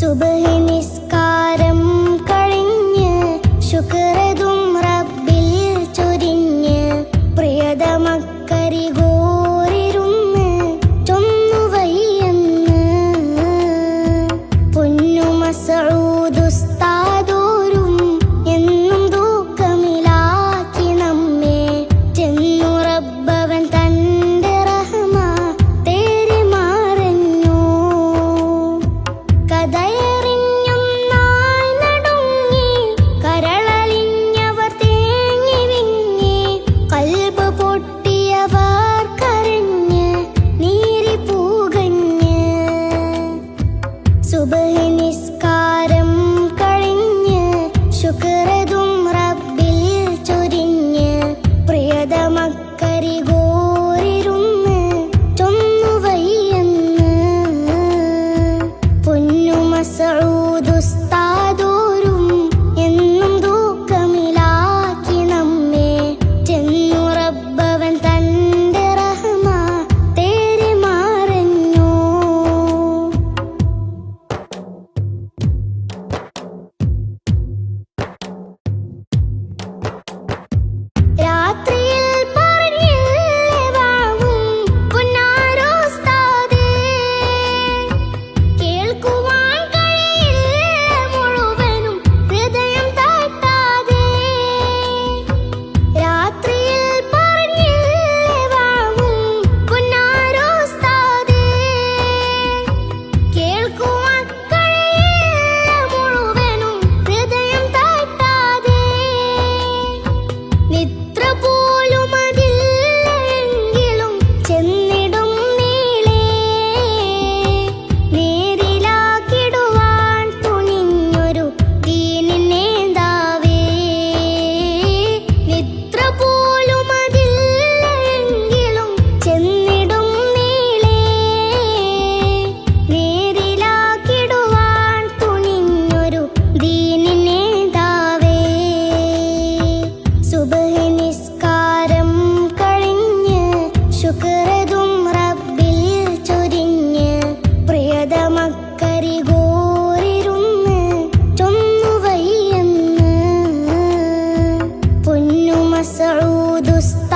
സുബഹി സുബഹി നിസ്കാരം ശുക്രതും റബ്ബിൽ ചൊരിഞ്ഞ് പ്രിയതമക്കരി দুস্ত